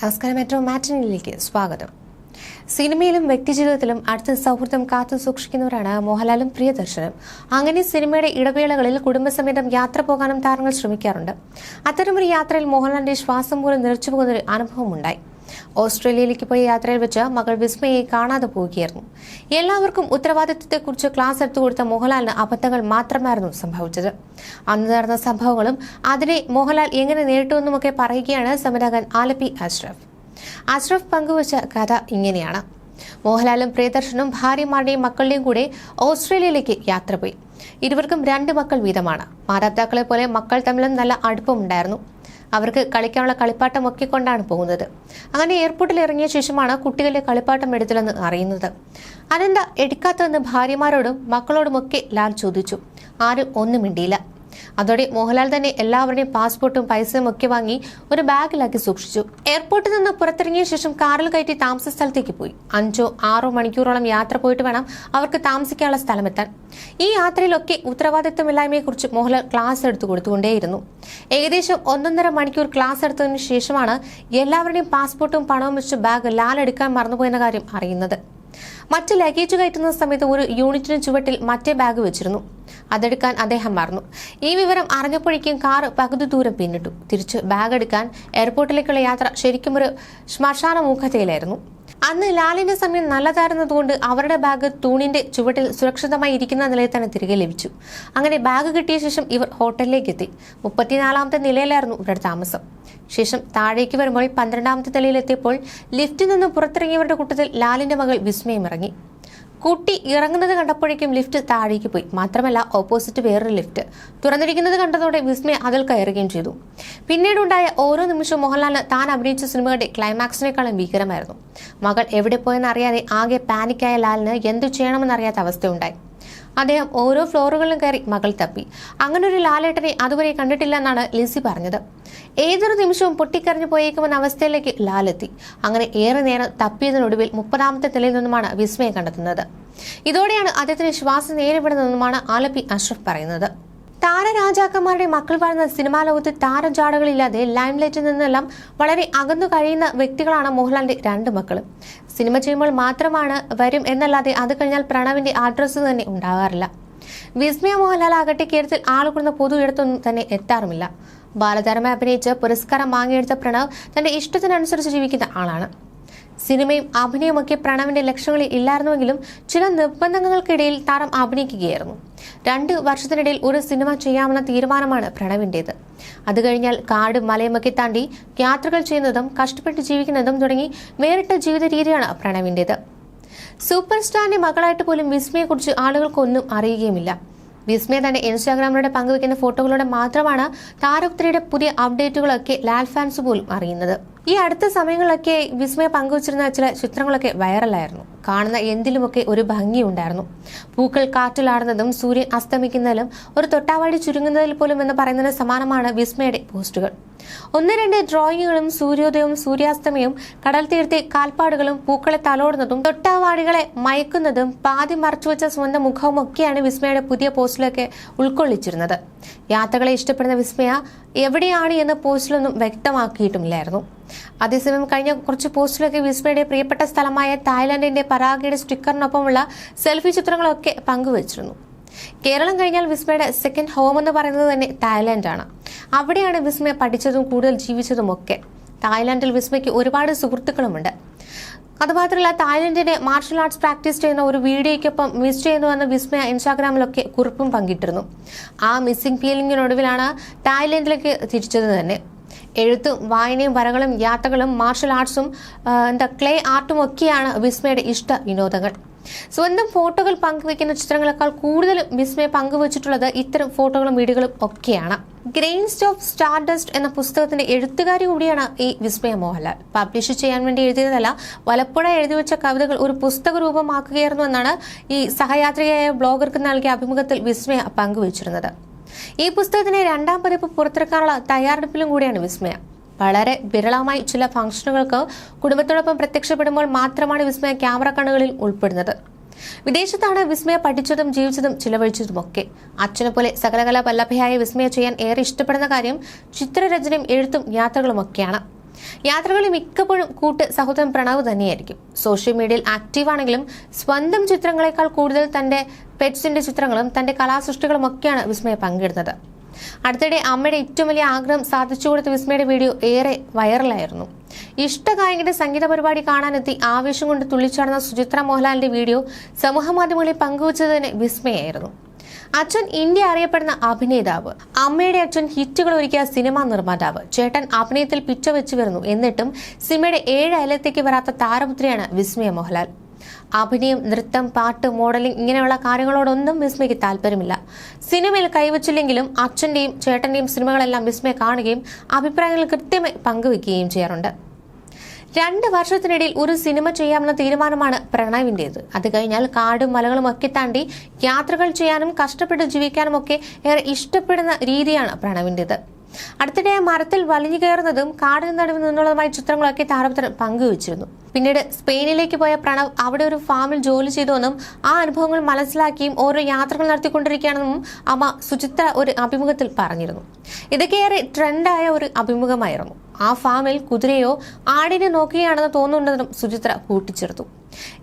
നമസ്കാരം മെട്രോ മാറ്റിനിലേക്ക് സ്വാഗതം. സിനിമയിലും വ്യക്തിജീവിതത്തിലും അടുത്ത സൗഹൃദം കാത്തു സൂക്ഷിക്കുന്നവരാണ് മോഹൻലാലും പ്രിയദർശനും. അങ്ങനെ സിനിമയുടെ ഇടവേളകളിൽ കുടുംബസമേതം യാത്ര പോകാനും താരങ്ങൾ ശ്രമിക്കാറുണ്ട്. അത്തരമൊരു യാത്രയിൽ മോഹൻലാലിന്റെ ശ്വാസം പോലും നിറച്ചു പോകുന്നൊരു അനുഭവമുണ്ടായി. ഓസ്ട്രേലിയയിലേക്ക് പോയ യാത്രയിൽ വെച്ച് മകൾ വിസ്മയെ കാണാതെ പോവുകയായിരുന്നു. എല്ലാവർക്കും ഉത്തരവാദിത്വത്തെക്കുറിച്ച് ക്ലാസ് എടുത്തു കൊടുത്ത മോഹൻലാലിന് അബദ്ധങ്ങൾ മാത്രമായിരുന്നു സംഭവിച്ചത്. അന്ന് നടന്ന സംഭവങ്ങളും അതിനെ മോഹൻലാൽ എങ്ങനെ നേരിട്ടുവെന്നുമൊക്കെ പറയുകയാണ് സംവിധായകൻ ആലപ്പി അഷ്റഫ്. അഷ്റഫ് പങ്കുവച്ച കഥ ഇങ്ങനെയാണ്. മോഹൻലാലും പ്രിയദർശനും ഭാര്യമാരുടെയും മക്കളുടെയും കൂടെ ഓസ്ട്രേലിയയിലേക്ക് യാത്ര പോയി. ഇരുവർക്കും രണ്ട് മക്കൾ വീതമാണ്. മാതാപിതാക്കളെ പോലെ മക്കൾ തമ്മിലും നല്ല അടുപ്പമുണ്ടായിരുന്നു. അവർക്ക് കളിക്കാനുള്ള കളിപ്പാട്ടം ഒക്കെ കൊണ്ടാണ് പോകുന്നത്. അങ്ങനെ എയർപോർട്ടിൽ ഇറങ്ങിയ ശേഷമാണ് കുട്ടികളുടെ കളിപ്പാട്ടം എടുത്തില്ലെന്ന് അറിയുന്നത്. അതെന്താ എടുക്കാത്തതെന്ന് ഭാര്യമാരോടും മക്കളോടുമൊക്കെ ലാൽ ചോദിച്ചു. ആരും ഒന്നും മിണ്ടിയില്ല. അതോടെ മോഹൻലാൽ തന്നെ എല്ലാവരുടെയും പാസ്പോർട്ടും പൈസയും ഒക്കെ വാങ്ങി ഒരു ബാഗിലാക്കി സൂക്ഷിച്ചു. എയർപോർട്ടിൽ നിന്ന് പുറത്തിറങ്ങിയ ശേഷം കാറിൽ കയറ്റി താമസ സ്ഥലത്തേക്ക് പോയി. അഞ്ചോ ആറോ മണിക്കൂറോളം യാത്ര പോയിട്ട് വേണം അവർക്ക് താമസിക്കാനുള്ള സ്ഥലമെത്താൻ. ഈ യാത്രയിലൊക്കെ ഉത്തരവാദിത്വമില്ലായ്മയെക്കുറിച്ച് മോഹൻലാൽ ക്ലാസ് എടുത്തു കൊടുത്തുകൊണ്ടേയിരുന്നു. ഏകദേശം ഒന്നൊന്നര മണിക്കൂർ ക്ലാസ് എടുത്തതിനു ശേഷമാണ് എല്ലാവരുടെയും പാസ്പോർട്ടും പണവും വെച്ച് ബാഗ് ലാലെടുക്കാൻ മറന്നുപോയെന്ന കാര്യം അറിയുന്നത്. മറ്റ് ലഗേജ് കയറ്റുന്ന സമയത്ത് ഒരു യൂണിറ്റിന് ചുവട്ടിൽ മറ്റേ ബാഗ് വെച്ചിരുന്നു. അതെടുക്കാൻ അദ്ദേഹം മറന്നു. ഈ വിവരം അറിഞ്ഞപ്പോഴേക്കും കാർ പകുതി ദൂരം പിന്നിട്ടു. തിരിച്ച് ബാഗ് എടുക്കാൻ എയർപോർട്ടിലേക്കുള്ള യാത്ര ശരിക്കും ഒരു ശ്മശാന മൂഖതയിലായിരുന്നു അന്ന് ലാലിന്റെ സമയം നല്ലതായിരുന്നതുകൊണ്ട് അവരുടെ ബാഗ് തൂണിന്റെ ചുവട്ടിൽ സുരക്ഷിതമായി ഇരിക്കുന്ന നിലയിൽ തന്നെ തിരികെ ലഭിച്ചു. അങ്ങനെ ബാഗ് കിട്ടിയ ശേഷം ഇവർ ഹോട്ടലിലേക്ക് എത്തി. മുപ്പത്തിനാലാമത്തെ നിലയിലായിരുന്നു ഇവരുടെ താമസം. ശേഷം താഴേക്ക് വരുമ്പോൾ പന്ത്രണ്ടാമത്തെ നിലയിലെത്തിയപ്പോൾ ലിഫ്റ്റിൽ നിന്ന് പുറത്തിറങ്ങിയവരുടെ കൂട്ടത്തിൽ ലാലിന്റെ മകൾ വിസ്മയം ഇറങ്ങി. കുട്ടി ഇറങ്ങുന്നത് കണ്ടപ്പോഴേക്കും ലിഫ്റ്റ് താഴേക്ക് പോയി. മാത്രമല്ല ഓപ്പോസിറ്റ് വേറൊരു ലിഫ്റ്റ്. തുറന്നിരിക്കുന്നത് കണ്ടതോടെ വിസ്മയ അതിൽ കയറുകയും ചെയ്തു. പിന്നീടുണ്ടായ ഓരോ നിമിഷവും മോഹൻലാലിന് താൻ അഭിനയിച്ച സിനിമയുടെ ക്ലൈമാക്സിനേക്കാളും ഭീകരമായിരുന്നു. മകൾ എവിടെ പോയെന്ന് അറിയാതെ ആകെ പാനിക്കായ ലാലിന് എന്തു ചെയ്യണമെന്നറിയാത്ത അവസ്ഥയുണ്ടായി. അദ്ദേഹം ഓരോ ഫ്ലോറുകളിലും കയറി മകൾ തപ്പി. അങ്ങനെ ഒരു ലാലേട്ടനെ അതുവരെ കണ്ടിട്ടില്ലെന്നാണ് ലിസി പറഞ്ഞത്. ഏതൊരു നിമിഷവും പൊട്ടിക്കരഞ്ഞു പോയേക്കുമെന്ന അവസ്ഥയിലേക്ക് ലാലെത്തി. അങ്ങനെ ഏറെ നേരം തപ്പിയതിനൊടുവിൽ മുപ്പതാമത്തെ നിലയിൽ നിന്നുമാണ് വിസ്മയം കണ്ടെത്തുന്നത്. ഇതോടെയാണ് അദ്ദേഹത്തിന് ശ്വാസം നേരെ വിടുന്നതെന്നുമാണ് ആലപ്പി അഷ്റഫ് പറയുന്നത്. താരരാജാക്കന്മാരുടെ മക്കൾ വാഴുന്ന സിനിമാ ലോകത്ത് താരജാടകളില്ലാതെ ലൈംലൈറ്റിൽ നിന്നെല്ലാം വളരെ അകന്നു കഴിയുന്ന വ്യക്തികളാണ് മോഹൻലാലിന്റെ രണ്ട് മക്കൾ സിനിമ ചെയ്യുമ്പോൾ മാത്രമാണ് വരും എന്നല്ലാതെ അത് കഴിഞ്ഞാൽ പ്രണവിന്റെ അഡ്രസ്സ് തന്നെ ഉണ്ടാകാറില്ല. വിസ്മയ മോഹൻലാൽ ആകട്ടെ കേരളത്തിൽ ആളുകൂടുന്ന പൊതു ഇടത്തൊന്നും തന്നെ എത്താറുമില്ല. ബാലതാരമായി അഭിനയിച്ച് പുരസ്കാരം വാങ്ങിയെടുത്ത പ്രണവ് തന്റെ ഇഷ്ടത്തിനനുസരിച്ച് ജീവിക്കുന്ന ആളാണ്. സിനിമയും അഭിനയമൊക്കെ പ്രണവിന്റെ ലക്ഷ്യങ്ങളിൽ ഇല്ലായിരുന്നുവെങ്കിലും ചില നിർബന്ധങ്ങൾക്കിടയിൽ താരം അഭിനയിക്കുകയായിരുന്നു. രണ്ട് വർഷത്തിനിടയിൽ ഒരു സിനിമ ചെയ്യാമെന്ന തീരുമാനമാണ് പ്രണവിന്റേത് അത് കഴിഞ്ഞാൽ കാട് മലയുമൊക്കെ താണ്ടി യാത്രകൾ ചെയ്യുന്നതും കഷ്ടപ്പെട്ട് ജീവിക്കുന്നതും തുടങ്ങി വേറിട്ട ജീവിത രീതിയാണ് പ്രണവിന്റേത് സൂപ്പർ സ്റ്റാറിന്റെ മകളായിട്ട് പോലും വിസ്മയെക്കുറിച്ച് ആളുകൾക്കൊന്നും അറിയുകയുമില്ല. വിസ്മയ തന്റെ ഇൻസ്റ്റാഗ്രാമിലൂടെ പങ്കുവെക്കുന്ന ഫോട്ടോകളിലൂടെ മാത്രമാണ് താരപുത്രിയുടെ പുതിയ അപ്ഡേറ്റുകളൊക്കെ ലാൽ ഫാൻസ് പോലും അറിയുന്നത്. ഈ അടുത്ത സമയങ്ങളിലൊക്കെ വിസ്മയ പങ്കുവച്ചിരുന്ന ചില ചിത്രങ്ങളൊക്കെ വൈറലായിരുന്നു. കാണുന്ന എന്തിലുമൊക്കെ ഒരു ഭംഗിയുണ്ടായിരുന്നു പൂക്കൾ കാറ്റിലാടുന്നതും സൂര്യൻ അസ്തമിക്കുന്നതിലും ഒരു തൊട്ടാവാടി ചുരുങ്ങുന്നതിൽ പോലും എന്ന് പറയുന്നതിന് സമാനമാണ് വിസ്മയുടെ പോസ്റ്റുകൾ. ഒന്ന് രണ്ട് ഡ്രോയിങ്ങുകളും സൂര്യോദയവും സൂര്യാസ്തമയവും കടൽ തീരത്തെ കാൽപ്പാടുകളും പൂക്കളെ തലോടുന്നതും തൊട്ടാവാടികളെ മയക്കുന്നതും പാതി മറച്ചുവെച്ച സ്വന്തം മുഖവും ഒക്കെയാണ് വിസ്മയുടെ പുതിയ പോസ്റ്റിലൊക്കെ ഉൾക്കൊള്ളിച്ചിരുന്നത്. യാത്രകളെ ഇഷ്ടപ്പെടുന്ന വിസ്മയ എവിടെയാണ് എന്ന പോസ്റ്റിലൊന്നും വ്യക്തമാക്കിയിട്ടുമില്ലായിരുന്നു. അതേസമയം കഴിഞ്ഞ കുറച്ച് പോസ്റ്റിലൊക്കെ വിസ്മയുടെ പ്രിയപ്പെട്ട സ്ഥലമായ തായ്ലാന്റിന്റെ പരാഗയുടെ സ്റ്റിക്കറിനൊപ്പമുള്ള സെൽഫി ചിത്രങ്ങളൊക്കെ പങ്കുവച്ചിരുന്നു. കേരളം കഴിഞ്ഞാൽ വിസ്മയുടെ സെക്കൻഡ് ഹോം എന്ന് പറയുന്നത് തന്നെ തായ്ലാന്റാണ്. അവിടെയാണ് വിസ്മയ പഠിച്ചതും കൂടുതൽ ജീവിച്ചതും ഒക്കെ തായ്ലാന്റിൽ വിസ്മയ്ക്ക് ഒരുപാട് സുഹൃത്തുക്കളുമുണ്ട്. അതുമാത്രമല്ല തായ്ലൻഡിനെ മാർഷൽ ആർട്സ് പ്രാക്ടീസ് ചെയ്യുന്ന ഒരു വീഡിയോയ്ക്കൊപ്പം മിസ് ചെയ്യുന്നുവെന്ന് വിസ്മയ ഇൻസ്റ്റാഗ്രാമിലൊക്കെ കുറിപ്പും പങ്കിട്ടിരുന്നു. ആ മിസ്സിംഗ് ഫീലിംഗിനൊടുവിലാണ് തായ്ലൻഡിലേക്ക് തിരിച്ചത് തന്നെ. എഴുത്തും വായനയും വരകളും യാത്രകളും മാർഷൽ ആർട്സും എന്താ ക്ലേ ആർട്ടും ഒക്കെയാണ് വിസ്മയുടെ ഇഷ്ട വിനോദങ്ങൾ. സ്വന്തം ഫോട്ടോകൾ പങ്കുവെക്കുന്ന ചിത്രങ്ങളെക്കാൾ കൂടുതലും വിസ്മയ പങ്കുവച്ചിട്ടുള്ളത് ഇത്തരം ഫോട്ടോകളും വീഡിയോകളും ഒക്കെയാണ്. ഗ്രെയിൻസ് ഓഫ് സ്റ്റാർഡസ്റ്റ് എന്ന പുസ്തകത്തിന്റെ എഴുത്തുകാരി കൂടിയാണ് ഈ വിസ്മയ മോഹൻലാൽ. പബ്ലിഷ് ചെയ്യാൻ വേണ്ടി എഴുതിയതല്ല വലപ്പുഴ എഴുതി വെച്ച കവിതകൾ ഒരു പുസ്തക രൂപമാക്കുകയായിരുന്നു എന്നാണ് ഈ സഹയാത്രികയായ ബ്ലോഗർക്ക് നൽകിയ അഭിമുഖത്തിൽ വിസ്മയ പങ്കുവച്ചിരുന്നത്. ഈ പുസ്തകത്തിന്റെ രണ്ടാം പതിപ്പ് പുറത്തിറക്കാനുള്ള തയ്യാറെടുപ്പിലും കൂടിയാണ് വിസ്മയ. വളരെ വിരളമായി ചില ഫംഗ്ഷനുകൾക്ക് കുടുംബത്തോടൊപ്പം പ്രത്യക്ഷപ്പെടുമ്പോൾ മാത്രമാണ് വിസ്മയ ക്യാമറ കണ്ണുകളിൽ ഉൾപ്പെടുന്നത്. വിദേശത്താണ് വിസ്മയ പഠിച്ചതും ജീവിച്ചതും ചിലവഴിച്ചതുമൊക്കെ. അച്ഛനെ പോലെ സകലകല വല്ലഭയായ വിസ്മയ ചെയ്യാൻ ഏറെ ഇഷ്ടപ്പെടുന്ന കാര്യം ചിത്രരചനയും എഴുത്തും യാത്രകളുമൊക്കെയാണ്. യാത്രകളിൽ മിക്കപ്പോഴും കൂട്ട് സഹോദരൻ പ്രണവ് തന്നെയായിരിക്കും. സോഷ്യൽ മീഡിയയിൽ ആക്റ്റീവ് ആണെങ്കിലും സ്വന്തം ചിത്രങ്ങളെക്കാൾ കൂടുതൽ തന്റെ പെറ്റ്സിന്റെ ചിത്രങ്ങളും തന്റെ കലാസൃഷ്ടികളും ഒക്കെയാണ് വിസ്മയ പങ്കിടുന്നത്. അടുത്തിടെ അമ്മയുടെ ഏറ്റവും വലിയ ആഗ്രഹം സാധിച്ചു കൊടുത്ത വിസ്മയുടെ വീഡിയോ ഏറെ വൈറലായിരുന്നു. ഇഷ്ടഗായകന്റെ സംഗീത പരിപാടി കാണാനെത്തി ആവേശം കൊണ്ട് തുള്ളിച്ചാടുന്ന സുചിത്ര മോഹൻലാലിന്റെ വീഡിയോ സമൂഹമാധ്യമങ്ങളിൽ തന്നെ വിസ്മയായിരുന്നു. അച്ഛൻ ഇന്ത്യ അറിയപ്പെടുന്ന അഭിനേതാവ്. അമ്മയുടെ അച്ഛൻ ഹിറ്റുകൾ ഒരുക്കിയ സിനിമാ നിർമ്മാതാവ്. ചേട്ടൻ അഭിനയത്തിൽ പിച്ച വെച്ചു വരുന്നു. എന്നിട്ടും സിനിമയുടെ ഏഴ് അയലത്തേക്ക് വരാത്ത താരപുത്രിയാണ് വിസ്മയ മോഹൻലാൽ. അഭിനയം നൃത്തം പാട്ട് മോഡലിംഗ് ഇങ്ങനെയുള്ള കാര്യങ്ങളോടൊന്നും വിസ്മയ്ക്ക് താല്പര്യമില്ല. സിനിമയിൽ കൈവച്ചില്ലെങ്കിലും അച്ഛന്റെയും ചേട്ടന്റെയും സിനിമകളെല്ലാം വിസ്മയ കാണുകയും അഭിപ്രായങ്ങൾ കൃത്യമായി പങ്കുവെക്കുകയും ചെയ്യാറുണ്ട്. രണ്ട് വർഷത്തിനിടയിൽ ഒരു സിനിമ ചെയ്യാമെന്ന തീരുമാനമാണ് പ്രണവിന്റേത് അത് കഴിഞ്ഞാൽ കാടും മലകളും ഒക്കെ താണ്ടി യാത്രകൾ ചെയ്യാനും കഷ്ടപ്പെട്ട് ജീവിക്കാനും ഒക്കെ ഏറെ ഇഷ്ടപ്പെടുന്ന രീതിയാണ് പ്രണവിന്റേത് അടുത്തിടെ മരത്തിൽ വലിഞ്ഞു കയറുന്നതും കാടിന് നടുവിൽ നിന്നുള്ളതുമായ ചിത്രങ്ങളൊക്കെ താരപത്രം പങ്കുവച്ചിരുന്നു. പിന്നീട് സ്പെയിനിലേക്ക് പോയ പ്രണവ് അവിടെ ഒരു ഫാമിൽ ജോലി ചെയ്തുവെന്നും ആ അനുഭവങ്ങൾ മനസ്സിലാക്കിയും ഓരോ യാത്രകൾ നടത്തിക്കൊണ്ടിരിക്കുകയാണെന്നും അമ്മ സുചിത്ര ഒരു അഭിമുഖത്തിൽ പറഞ്ഞിരുന്നു. ഇതൊക്കെയേറെ ട്രെൻഡായ ഒരു അഭിമുഖമായിരുന്നു. ആ ഫാമിൽ കുതിരയോ ആടിനെ നോക്കുകയാണെന്ന് തോന്നുന്നുണ്ടെന്നും സുചിത്ര കൂട്ടിച്ചേർത്തു.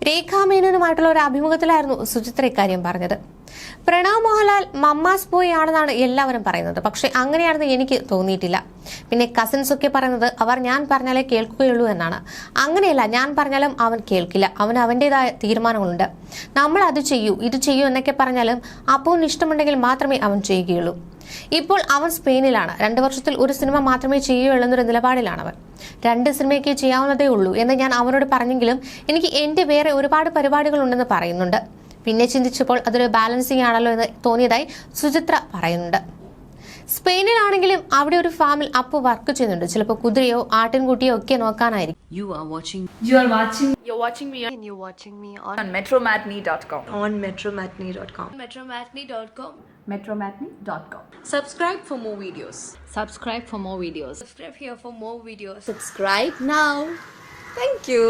രേഖാമേനോനുമായിട്ടുള്ള ഒരു അഭിമുഖത്തിലായിരുന്നു സുചിത്ര ഇക്കാര്യം പറഞ്ഞത്. പ്രണവ് മോഹൻലാൽ മമ്മാസ് ബോയ് ആണെന്നാണ് എല്ലാവരും പറയുന്നത്. പക്ഷെ അങ്ങനെയാണെന്ന് എനിക്ക് തോന്നിയിട്ടില്ല. പിന്നെ കസിൻസ് ഒക്കെ പറയുന്നത് അവർ ഞാൻ പറഞ്ഞാലേ കേൾക്കുകയുള്ളൂ എന്നാണ്. അങ്ങനെയല്ല ഞാൻ പറഞ്ഞാലും അവൻ കേൾക്കില്ല. അവൻ അവന്റെതായ തീരുമാനങ്ങളുണ്ട്. നമ്മൾ അത് ചെയ്യൂ ഇത് ചെയ്യൂ എന്നൊക്കെ പറഞ്ഞാലും അപ്പൂന് ഇഷ്ടമുണ്ടെങ്കിൽ മാത്രമേ അവൻ ചെയ്യുകയുള്ളൂ. ഇപ്പോൾ അവൻ സ്പെയിനിലാണ്. രണ്ട് വർഷത്തിൽ ഒരു സിനിമ മാത്രമേ ചെയ്യുകയുള്ളൂ എന്നൊരു നിലപാടിലാണ് അവൻ രണ്ട് സിനിമയൊക്കെ ചെയ്യാവുന്നതേ ഉള്ളൂ എന്ന് ഞാൻ അവനോട് പറഞ്ഞെങ്കിലും എനിക്ക് എന്റെ വേറെ ഒരുപാട് പരിപാടികളുണ്ടെന്ന് പറയുന്നുണ്ട്. പിന്നെ ചിന്തിച്ചപ്പോൾ അതൊരു ബാലൻസിങ് ആണല്ലോ എന്ന് തോന്നിയതായി സുചിത്ര പറയുന്നുണ്ട്. സ്പെയിനിലാണെങ്കിലും അവിടെ ഒരു ഫാമിൽ അപ്പു വർക്ക് ചെയ്യുന്നുണ്ട് ചിലപ്പോൾ കുതിരയോ ആട്ടിൻകുട്ടിയോ ഒക്കെ നോക്കാനായിരിക്കും You are watching You are watching You're watching me on, and you're watching me on, on metromatney.com. on metromatney.com. metromatney.com. Metromatney.com. Subscribe for more videos. subscribe for more videos Subscribe here for more videos. Subscribe now. Thank you.